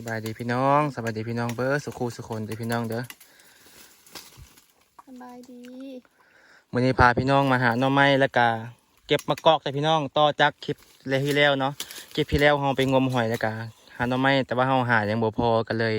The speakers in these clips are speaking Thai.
สบายดีพี่น้องสบายดีพี่น้องเบอร์สุขูสุคนเด้อพี่น้องเด้อสบายดีวันนี้พาพี่น้องมาหาหน่อไม้แล้วก็เก็บมะกอกแต่พี่น้องต่อจากคลิปเลยที่แล้วเนาะคลิปที่แล้วเราไปงมหอยแล้วก็หาหน่อไม้แต่ว่าเราหายังบ่พอกันเลย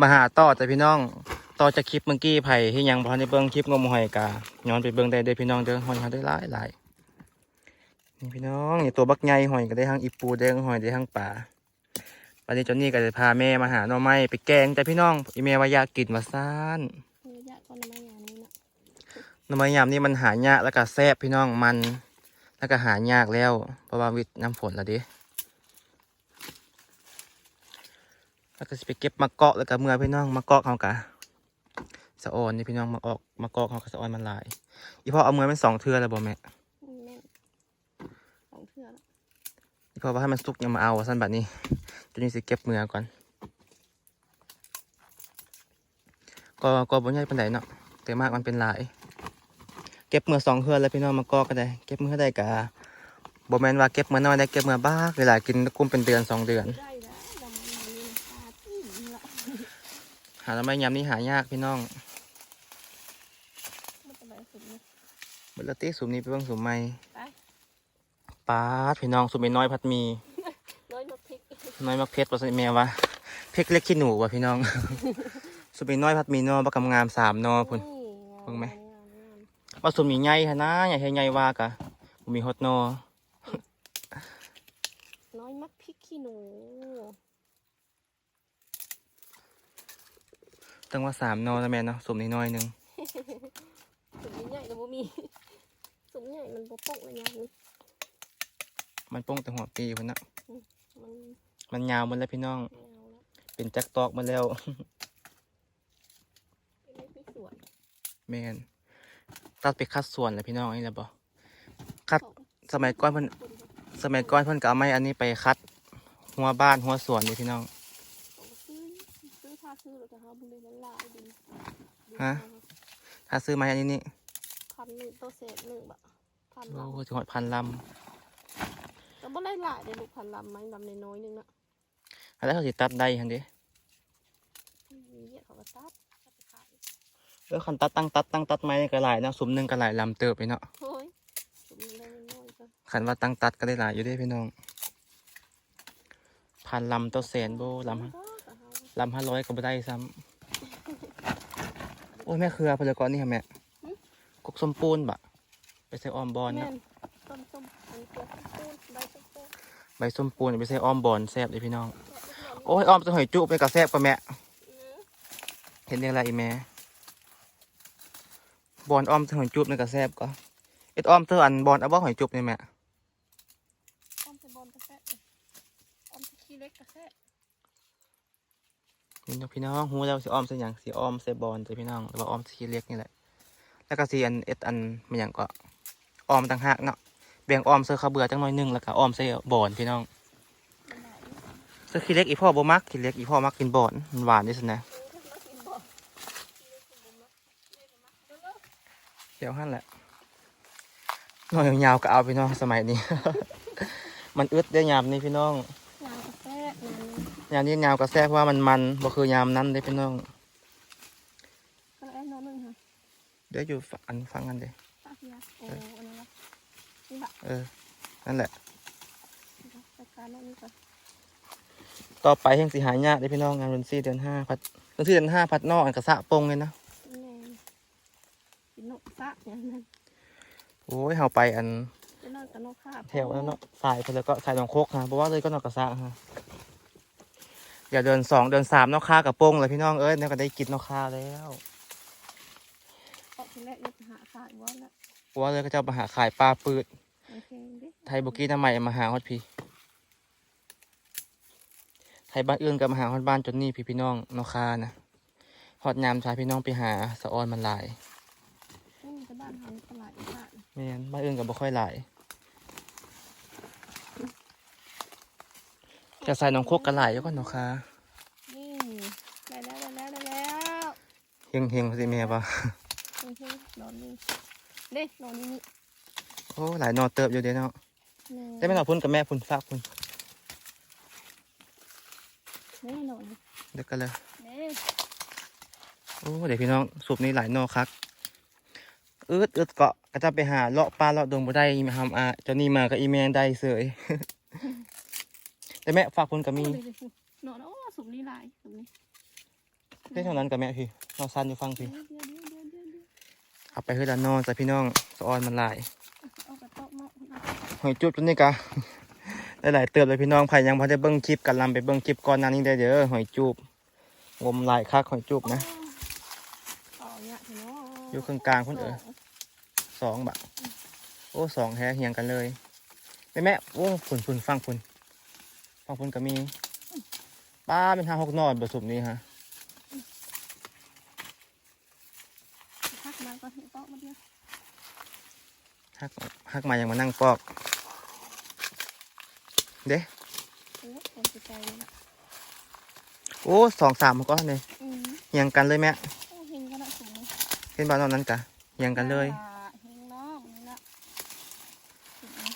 มาหาต่อแต่พี่น้องต่อจากคลิปเมื่อกี้ไผ่ที่ยังพอในเบิ้งคลิปงมหอยกาย้อนไปเบิ้งได้เด้อพี่น้องเด้อหอยหาได้หลายหลายนี่พี่น้องนี่ตัวบักใหญ่หอยก็ได้ทั้งอีปูได้ทั้งหอยได้ทั้งป่า วันนี้เจอนนี่ก็จะพาแม่มาหาหน่อไม้ไปแกงแต่พี่น้องอีแม่ว่าอยากกินมาซ่านมีระยะก่อนมายามนี้นะหน่อไม้ยามนี่มันหายากแล้วก็แซ่บพี่น้องมันแล้วก็หายากแล้วเพราะว่าวิทย์น้ำฝนแล้วดิแล้วก็สิไปเก็บมะเกาะแล้วก็เมื่อพี่น้องมะเกาะเขากะสะออนนี่พี่น้องมาออกมะเกาะเขากะสะออนมันหลายอีพ่อเอาเมื่อเป็นสองเทือแล้วบ่แม่ แม่นของเถื่อน อีพ่อว่าให้มันสุกยังมาเอาว่าสั้นแบบนี้จนนี้สิเก็บเมื่อก่อน ก็ก็บ่ใหญ่ปานใดเนาะแต่มากมันเป็นหลาย เก็บเมื่อสองเทือแล้วพี่น้องมะเกาะก็ได้ เก็บเมื่อได้กะบ่แม่นว่าเก็บเมื่อน้อยได้เก็บเมื่อบ้าเวลากินกุ้มเป็นเดือนสองเดือนได้แล้วดำมันนี้นะตาตี้ละหาทำไมยามนี้หายากพี่น้องมันจะไปสุดเลยเบลตี้สุ่มนี้ไปเบิ่งสุ่มใหม่ไปปาดพี่น้องสุ่มน้อยพัดมี น้อยมาพริกน้อยมักเพชรว่าสิแม่วะเพชรเล็กขี้หนูว่ะพี่น้อง สุ่มน้อยพัดมีเนอบักกำงามสามเนอพุ่น เบิ่งไหม ว่าสุ่มนี้ใหญ่ฮะนะใหญ่ใหญ่ว่ากะบ่มีฮอตเนอน้อยมักพริกขี้หนูตั้งว่าสามเนอนะแม่เนาะสุ่มนี้น้อยหนึง สุดใหญ่แต่บ่มีสุดใหญ่มันบ่ปกเลยยามนี้ มันโป้งแต่หัวปีพุ่นนะมันมันยาวหมันแล้วพี่น้องไม่เอาแล้วเป็นจักตอกมาแล้วเป็นไม่สวยแม่นตัดไปคัดส่วนแล้วพี่น้องนี่แหละบ่คัดสมัยก่อนเพิ่นคนก็สมัยก่อนเพิ่นก็เอาไม้อันนี้ไปคัด หัวบ้านหัวสวนนี่พี่น้องเอาไปซื้อซื้อผ้าซื้อแล้วก็หาบุญเลยมันหลายดีฮะถ้าซื้อไม้อันนี้นี่พันหนึ่งตัวเศษหนึ่งบะพันโอ้ลำโหจังหวัดพันลแต่ บ่ได้หลายได้ลูกพันลำไหมลำน้อยๆนึงน่ะำแล้วเขาสิตัดได้ฮันเด้มีเยอะเขาก็ตัดเขาไปขายเออคันตัดตั้งตัดตั้งตัดไม้นี่ก็หลายเนาะสุ่มหนึงก็หลายลำเติบไปเนาะเฮ้ยผมมีได้น้อยๆก็คันว่าตั้งตัดก็ได้หลายอยู่เด้พี่น้องพันลำตัวแสนโบลำก็ก็เอาลำห้าร้อยก็บ่ได้ซ้ำโอ้ยแม่เครือพลกรนี่ค่ะแม่กกสมปูนบะไปใส่ออมบอลแม่เนาะ นต้มต้มอันเกลือต้มใบต้มต้ม ใบส้มปูนไปใส่ออมบอลแซ่บเลยพี่น้อง โอ้ยออมจะหอยจุไปกับแซ่บกว่าแม่เห็นเรื่องอะไรอีแม่บอลออมจะหอยจุบในกระแซบก็เอ็ดออมเธออันบอลเอาว่าหอยจุบนี่แม่ต้มใส่บอลกระแทะต้มใส่ขี้เล็กกระแทะนี่เนาะพี่น้องหูแล้วสิออมใส่หยังสิออมใส่บอลใส่พี่น้องหรือว่าออมใส่ขี้เล็กนี่แหละ แล้วก็สิอันเอ็ดอันมันหยังก็ออมต่างหากเนาะ แบ่งออมเสื้อข้าวเบื่อจังหน่อยหนึงแล้วก็ออมใส่บอลพี่น้องมันหลายเสื้อขี้เล็กอีพ่อบ่มักขี้เล็กอีพ่อมักกินบอลมันหวานที่สุดนะเออถ้ามากินบ่ขี้เล็กกินบ่มักขี้เล็กบ่มักเด้อเด้อเดี๋ยวหั่นแหละน้อยยาวๆก็เอาพี่น้องสมัยนี้ มันอึดได้ยามนี้พี่น้องยางกระแทะนั่นยามนี้ยาวก็แซ่บเพราะว่ามันมันบ่คือยามนั้นเด้พี่น้องก็แอนน้อยหนึงค่ะเดี๋ยวอยู่ฝั่งอันฟังกันเด้ตาเฮียโอ้อั นนั้นละนี่บะเออ นั่นแหละ จัดการอันนี้ก่อนต่อไปแห่งสิหายากเด้พี่น้องงานวันซี่เดือนห้าพัดวันซี่เดือนห้าพัดนอกอันกระสะปงเลยนะแม่นกินนกซะอย่างนั้นโอ้ยเฮาไปอันจะนอนกับนกคาบแถวนั้นเนาะสายไปแล้วก็สายหนองโคกฮะเพราะว่าเลยก็นอกกระสะฮะอย่าเดินสองเดินสามนอกค่ากับปงเลยพี่น้องเอ้ยเนี่ยก็ได้กินนอกค่าแล้วออกทีแรกเนี่ยจะหาขายว่าละเพราะว่าเลยก็จะมาหาขายปลาปืดโอเคดิ ไทยบุกี้ทำไมมาหาฮอดพี่ ไทยบ้านอื่นก็มาหาฮอดบ้านจนนี่พี่พี่น้องนอกค่านะฮอดยามชายพี่น้องไปหาสะออนมันหลายนี่มันจะบ้านเฮาตลาดอีกบ้านไม่งั้นบ้านอื่นก็บ่ค่อยหลายจะใส่หนองโคกกันหลายแล้วก็นอกค่านี่ได้แล้วได้แล้วได้แล้วเฮงเฮงสิแม่ปะโอเคนอนนี่เด้นอนนี่นี่ โอ้หลายนอเติบอยู่เด้เนาะหนึ่งได้ไหมเราพุ่นกับแม่พุ่นฝากพุ่นแน่นอนเดี๋ยวกันเลยแน่โอ้เดี๋ยวพี่น้องสูบนี้หลายนอกคักอืดอืดเกาะก็จะไปหาเลาะปลาเลาะดงบ่ได้มาทำอะเจ้านี่มาก็อีแมงได้เสยแต่แม่ฝากคนกับมีเนาะโอ้สุมนี่ลายสุมนี่ได้เท่านั้นกับแม่พี่นอสั้นอยู่ฟังพี่เดี๋ยวเดี๋ยวเดี๋ยวเดี๋ยวเดี๋ยวเดี๋ยวเอาไปเฮือดานนอนแต่พี่น้องสะออนมันหลาย หอยจุดตัวนี้กะได้หลายเติบเลยพี่น้องไผ่ยังพอได้เบิ้งคลิปกันลำไปเบิ้งคลิปก่อนหน้านี้ได้เด้อหอยจูบงมหลายคักหอยจูบนะเอาเนี่ยเนาะอยู่ข้างกลางคนเอ๋ยสองบะโอ้สองแฮะเฮียงกันเลยแม่แม่โอ้ฝุ่นฝุ่นฟังฝุ่นฟังฝุ่นก็มีป้าเป็นทางหกนอนผสมนี้ฮะพักมาก่อนให้โต๊ะมาเดียวฮักฮักมายังมานั่งปอก เด้เออผมจะใจเลยนะโอ้สองสามมันก็เลยอืมเฮียงกันเลยแม่โอ้เฮงกันละสุมนี่เห็นบ้านนอนนั้นกะเฮียงกันเลยอ่าเฮงน้องนี่ละสุมนี่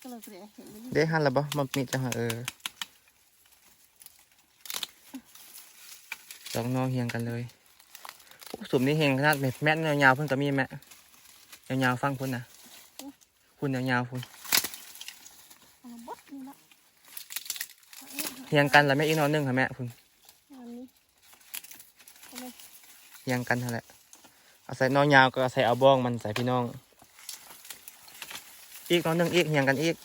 ก็เลยเสียเห็นไหมเด้หันแล้วบ่มันมีจังหวะเออสองน้องเฮียงกันเลยโอ้สุ่มนี้เฮงขนาดแม่แม่นยาวๆเพิ่นก็มีแม่ยาวๆฟังพุ่นนะคุณยาวๆพุ่นเอาบด นี่ละเอาเอ๊ะเฮียงกันแล้วแม่อีกนอนหนึงค่ะแม่พุ่นอันนี้เอาเลยเฮียงกันนั่นแหละเอาใส่น้องยาวก็เอาใส่เอาบ้องมันใส่พี่น้อง อีกนอนหนึงอีกเฮียงกันอีก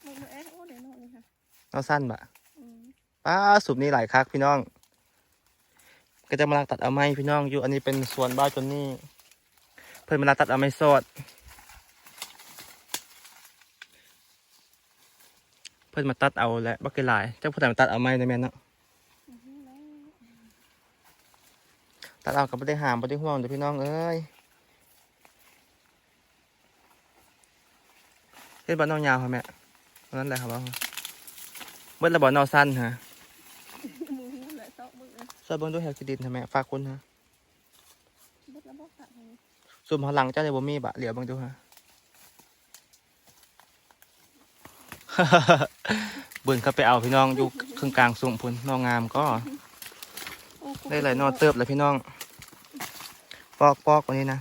เอาเลยเอ๊ะโอ้เดี๋ยวโน่นนี่ค่ะเอาสั้นบะอืมป้าสุบนี้หลายคักพี่น้อง ก็จะมาลักตัดเอาไม้พี่น้องอยู่อันนี้เป็นสวนบ้านจนนี่เพิ่นมาลักตัดเอาไม้สด พิ่นมาตัดเอาแหละบักเกหลายเจ้าผู้ใดมาตัดเอาไม้ได้แม่นเนาะอือหือแล้วตัดเอากับไม่ได้หามไม่ได้ห่วงเด้อพี่น้องเอ้ยเฮ็ดบ้านน้องยาวค่ะแม่อันนั้นแหละครับว่าเบิ้ลระบ่อนอสั้นฮะมือหูแหละโต๊ะมือเลยช่วยเบิ้งด้วยแฮกซิดินค่ะแม่ฝากคุณฮะบดแล้วบดตัดให้ซุ่มหันหลังเจ้าเลยบ่มีบะเหลียวเบิ่งดูฮะ เบิ่นเข้าไปเอาพี่น้องอยู่ครึ่งกลางสุ่มพุ่นน้องงามก็ ได้หลายนอเติบเลยพี่น้อง ปอกปอกวันนี้นะ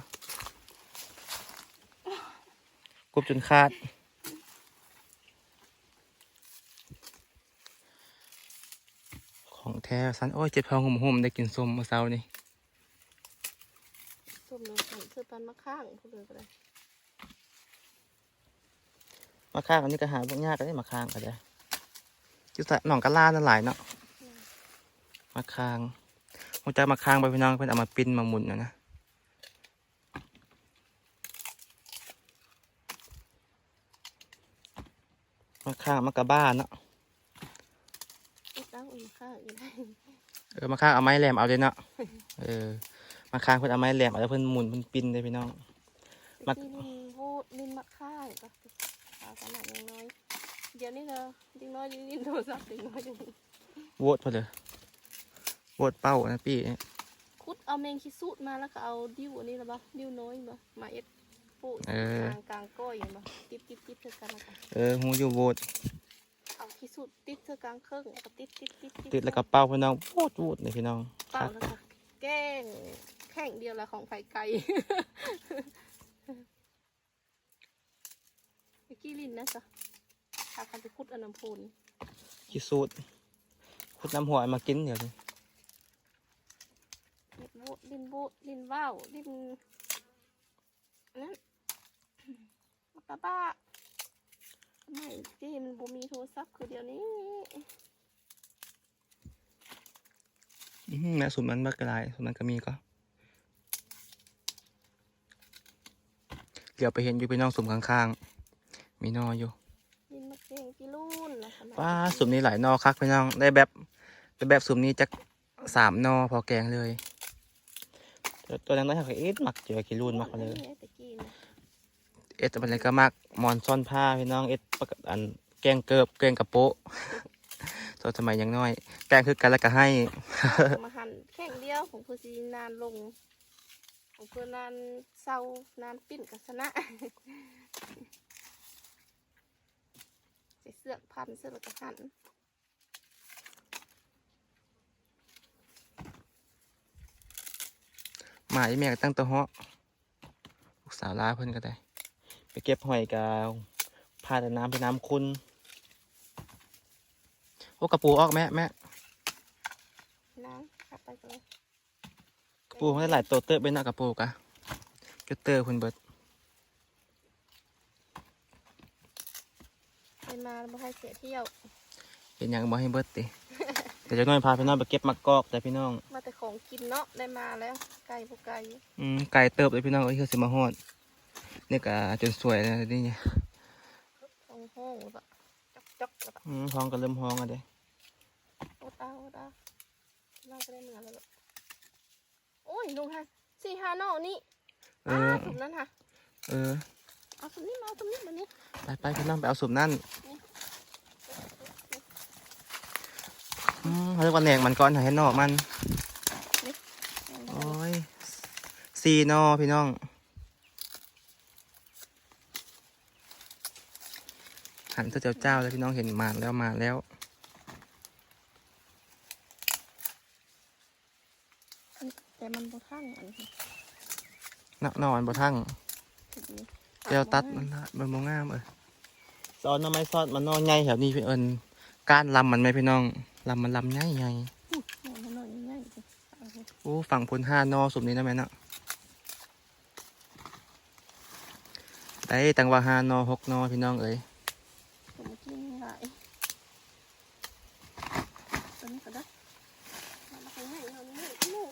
กรุบจนขาดของแท้สันโอ้ยเจ็บท้องหุ่มๆได้กินส้มเมื่อเช้านี่ส้มน้ำตาลเสื้อปันมะข้างพูดเลยก็ได้ มาข้างอันนี้ก็หาพวกยากก็ได้มาข้างก็ได้จุดหนองกะลานั่นหลายเนาะมาข้างหัวใจมาข้างไปพี่น้องเพิ่นเอามาปิ้นมาหมุนนะนะมาข้างมากระบ้านเนาะไอ้ตั้งอุ่นข้างอยู่ได้เออมาข้างเอาไม้แหลมเอาเลยเนาะเออมาข้างเพิ่นเอาไม้แหลมเอาแล้วเพิ่นหมุนเพิ่นปิ้นเลยพี่น้องมักตะกี้ลินโวดลินมะข้างก็สาว ขนาดยังน้อย เดี๋ยวนี้เนอะดิ้งน้อยดิ้งดิ้งโทรศัพท์ดิ้งน้อยดิ้งโวดพอเลยโวดเป้านะพี่คุดเอาแมงคิสูดมาแล้วก็เอาดิ้วอันนี้ละบ่ดิ้วน้อยบ่มาเอ็ดปูดเออกลางกลางก้อยอย่างบ่ติดติดติดเธอกันแล้วก็เออหูอยู่โวดเอาคิสูดติดเธอกลางเครื่องแล้วก็ติดติดติดติดแล้วก็เป้าพี่น้องโวดโวดเลยพี่น้องเป่าแล้วก็แกล้งแข่งเดียวละของไข่ไก่เมื่อ กี้ลินนะจ๊ะพาคันไปคุดอันน้ำพูนขี้สูดขุดน้ำหัวเอามากินเดี๋ยวนี้ลินโบลินโบลินว่าวลินอันนั้นตาบ้าไม่จีมันบ่มีโทรศัพท์คือเดี๋ยวนี้อื้อหือแม่สุดมันบักกะลายสุดมันก็มีก็เดี๋ยวไปเห็นอยู่พี่น้องสุ่มข้างๆ มีนออยู่ลินมะเกงกิลูนนะขนาดป้าสุ่มนี้หลายนอคักพี่น้องได้แบบได้แบบสุ่มนี้จักสามนอพอแกงเลยตัวตัวนั้นได้ค่ะเอ็ดมักเจอกิรูนมักมาเลยนี่ไอ้ตะกี้นะเอ็ดเป็นอะไรก็มักมอนซ่อนผ้าพี่น้องเอ็ดปกติอันแกงเกิบแกงกระโปะตัวสมัยยังน้อย แกงคือกันแล้วก็ให้มาหันแข่งเดียวของเพื่อสีนานลงของเพื่อนานเศร้านานปิ้นกัสนะ ใสือกพันเสือกแล้วก็หันหมาอีแม่ก็ตั้งตัวเหาะลูกสาวลาเพิ่นก็ได้ ไปเก็บหอยกาวพาแต่น้ำไปน้ำคุณโอ้กระปูออกแม่แม่นะขับไปกันเลยกระปูมันได้หลายตัวเติบไปนะกระปูกะจุดเตอร์คุณเบิดไปมาแล้วบ่ให้ เสียเที่ยว เป็นหยังบ่ให้เบิดติเดี๋ยวจะน้อยพาพี่น้องไปเก็บมะกอกแต่พี่น้อง มาแต่ของกินเนาะได้มาแล้ว ไก่บ่ไก่อืมไก่เติบเลยพี่น้องเอ้ยคือสิมาฮอดนี่ก็จนสวยแล้วนี่เนี่ยท้องห้องแบบจอกจอกแบบอืมท้องก็เริ่มห้องอะเด้โอ้ตาโอ้ตาเราก็ได้เนื้อแล้วแบบโอ้ยลุงฮะสี่ห้าหนอนี่เออ่าอถุงนั้นค่ะเออเอาถุงนี้มาเอาถุงนี้มานี่ไปไปพี่น้องไปเอาสุบนั่นอื เขาเรียกว่าแหนกมันก้อนหายนอกมัน โอ้ยซีนอพี่น้องหันเจ้าเจ้าแล้วพี่น้องเห็นมาแล้วมาแล้วแต่มันบ่ทั้งอันนี้นนอนบ่ทั้งถุงนี้เจ้าตัดมันละมันบ่งามเออซอนน้ำไม้ซอดมันนอนใหญ่แถวนี้พี่เอิญ ก้านลำมันไหมพี่น้องลำมันลำใหญ่ใหญ่อุ๊ยมันหน่อยง่ายๆสิเอาไปโอ้ฝั่งพนห้านอสุมนี้นะแม่เนาะได้ตังว่าห้านอหกนอพี่น้องเอ้ยผมกินหลายตัวนี้ก็ได้เอามาให้ให้เอามาให้ลูก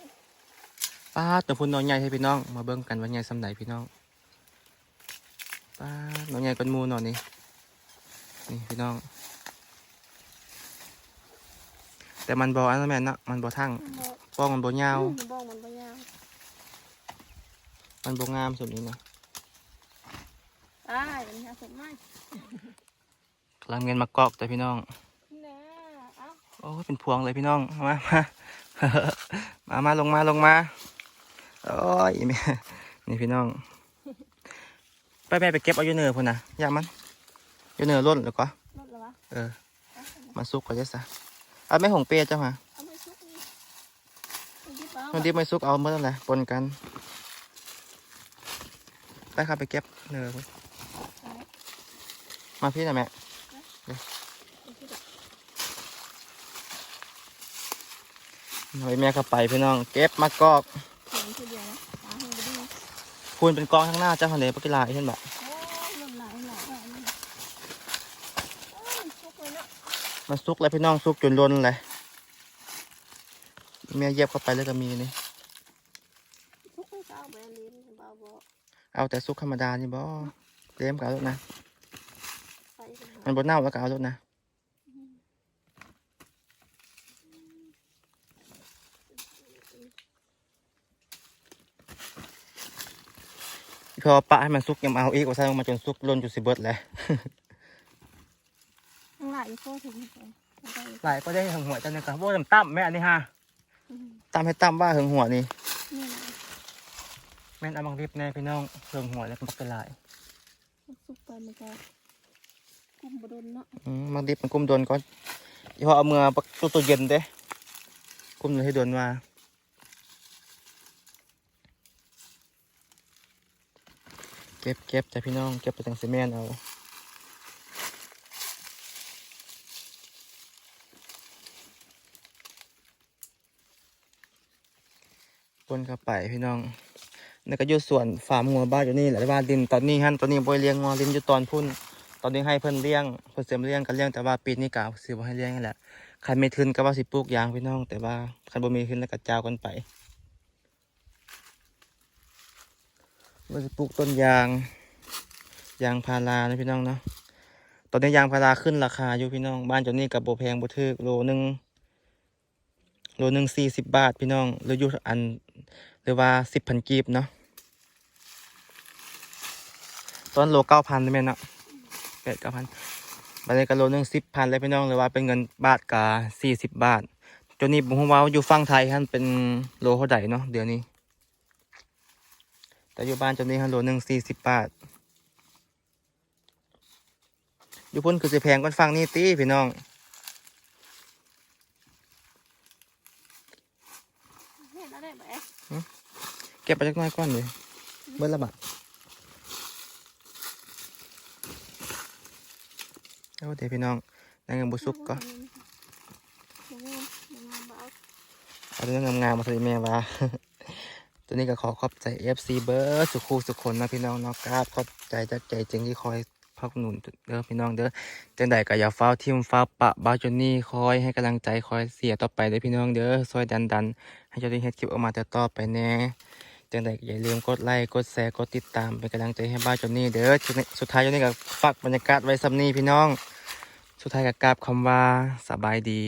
ป้าดตัวพุ่นนอนใหญ่ให้พี่น้อง มาเบิ่งกันว่าใหญ่สำไหนพี่น้องป้าดนอนใหญ่ก้นหมูนอนนี่นี่พี่น้อง แต่มันบออันนั้นแม่นเนาะมันบอทั้งมันบ่ป้องมันบอยาวอืมบ้องมันบ่ยาว มันบองามสุดนี้นะอ้ายมันหาสมไม้กำลังเงินมากอกแต่พี่น้องแน่เอ้าโอ้ยเป็นพวงเลยพี่น้อง มา มา มามาลงมา ลงมา โอ้ยแม่นี่พี่น้อง ไปแม่ไปเก็บเอาอยู่เนื้อพุ่นนะอย่ามันอยู่เนื้อล้นแล้วก็ลดแล้ววะเออเอามาซุกก่อนเด้อซะ เอาไม่หงเปียเจ้ามาเอาไปชุบนี่เอาดิบเอามันดิบไม่ซุกเอาเมื่อไหร่ปนกัน ไปครับไปเก็บเนื้อพุ่นเอาไว้มาพี่นะแม่เอาที่ดอกเอาไปแม่เข้าไปพี่น้อง เก็บมากอกเขียนทีเดียวนะตาให้บ่ดีพูนเป็นกองข้างหน้าเจ้าทะเลปกกีฬาเห็นแบบ โอ้ยลมหลายหลายหลายนี่โอ้ยชุบเลยเนาะ มันซุกเลยพี่น้องซุกจนล้นเลยแม่เหยียบเข้าไปแล้วก็มีนี่ชุบให้เจ้าแบรนด์ลิ้นเบาบ่เอาแต่ซุกธรรมดานี่บ่เลี้ยมกับเอาลูกนะใส่กันมันบนเน่าแล้วก็เอาลูกนะพอปะให้มันซุกยังเอาอีกว่าใส่ลงมาจนซุกล้นจุดสิเบิดเลยทั้งหลาย โคตรถึงเลยเอาไปหลายก็ได้หึงหัวจังเลยครับว่าตั้มแม่อันนี้ฮะอืมตั้มให้ตั้มว่าหึงหัวนี่นี่นะแม่นเอาบังริบแน่พี่น้องหึงหัวแล้วก็บักกะลายซุปไปมันก็กุ้มบดนเนาะอืมบังริบมันกุ้มโดนก่อนเดี๋ยวพอเอามือปักตัวตัวเย็นเด้กุ้มเลยให้โดนว่าเก็บเก็บแต่พี่น้องเก็บไปทางซีเมนต์เอา นเข้าไปพี่น้องนี่ก็อยู่ส่วนฟาร์มงัวบ้านอยู่นี่แหละบ้านดินตอนนี้ฮันตอนนี้บอยเลี้ยงงัวดินอยู่ตอนพุ่นตอนนี้ให้เพิ่นเลี้ยงเพิ่นเสริมเลี้ยงกันเลี้ยงแต่ว่าปีนี้กะสิบ่ให้เลี้ยงนี่แหละใครไม่ทุนก็ว่าสิปลูกยางพี่น้อง แต่ว่าใครบ่มีทุนแล้วก็เจ้ากันไปว่าสิปลูกต้นยาง ยางพารานะพี่น้องเนาะตอนนี้ยางพาราขึ้นราคาอยู่พี่น้องบ้านเจ้านี่กับโบแพงโบทึกโลหนึ่ง โลหนึ่งสี่สิบบาทพี่น้องหรืออยู่อันหรือว่าสิบพันกีบเนาะต้นโลเก้าพันได้ไหมเนาะแปดเก้าพันบาทในกิโลหนึ่งสิบพันเลยพี่น้องหรือว่าเป็นเงินบาทกาสี่สิบบาทจนนี้ผมว่าอยู่ฝั่งไทยฮันเป็นโลเท่าไหร่เนาะเดี๋ยวนี้ แต่อยู่บ้านจนนี้ฮันโลหนึ่งสี่สิบบาทอยู่พุ่นคือสิแพงก้นฟังนี่ตีพี่น้อง เห็นแล้วได้ไหม เก็บไปจักหน้อยก่อนเลยเบิ้ลละบาทเอาเดี๋ยวพี่น้องนั่งยังบุสุกก็เบาเอาเรื่องงามๆมาใส่แม่วาตัวนี้ก็ขอขอบใจ FC เบิร์ดสุขูสุขคนนะพี่น้องเนาะกราบขอบใจจากใจจริงที่คอยพักหนุนเด้อพี่น้องเด้อจังใดก็อย่าเฝ้าทิมฟ้าปะบ้าจนนี่คอยให้กำลังใจคอยเสียต่อไปเด้อพี่น้องเด้อซอยดันดันให้เจ้าได้เฮ็ดคลิปออกมาแต่ต่อไปแน่ จังใดก็อย่าลืมกดไลค์กดแชร์กดติดตามเป็นกำลังใจให้บ้านจนนี่เด้อสุดสุดท้ายจนนี่กับฝากบรรยากาศไว้ซ้ำนี้พี่น้อง สุดท้ายกับกราบคำว่าสบายดี